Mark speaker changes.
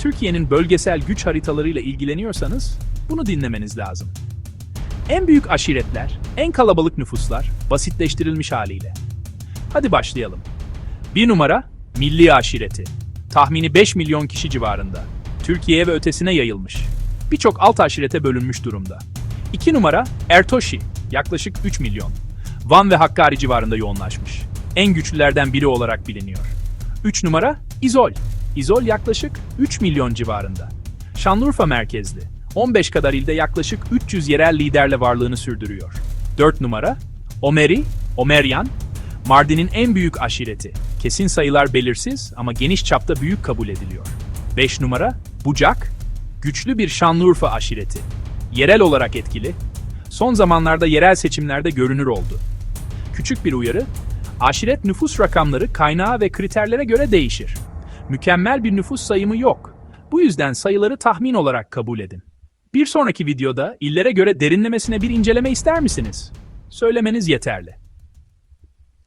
Speaker 1: Türkiye'nin bölgesel güç haritalarıyla ilgileniyorsanız bunu dinlemeniz lazım. En büyük aşiretler, en kalabalık nüfuslar, basitleştirilmiş haliyle. Hadi başlayalım. Bir numara, Milli Aşireti. Tahmini 5 milyon kişi civarında. Türkiye ve ötesine yayılmış. Birçok alt aşirete bölünmüş durumda. 2 numara, Ertoşi. Yaklaşık 3 milyon. Van ve Hakkari civarında yoğunlaşmış. En güçlülerden biri olarak biliniyor. 3 numara, İzol. İzol yaklaşık 3 milyon civarında. Şanlıurfa merkezli. 15 kadar ilde yaklaşık 300 yerel liderle varlığını sürdürüyor. 4 numara, Omeri, Omeryan, Mardin'in en büyük aşireti. Kesin sayılar belirsiz ama geniş çapta büyük kabul ediliyor. 5 numara, Bucak, güçlü bir Şanlıurfa aşireti. Yerel olarak etkili, son zamanlarda yerel seçimlerde görünür oldu. Küçük bir uyarı, aşiret nüfus rakamları kaynağa ve kriterlere göre değişir. Mükemmel bir nüfus sayımı yok. Bu yüzden sayıları tahmin olarak kabul edin. Bir sonraki videoda illere göre derinlemesine bir inceleme ister misiniz? Söylemeniz yeterli.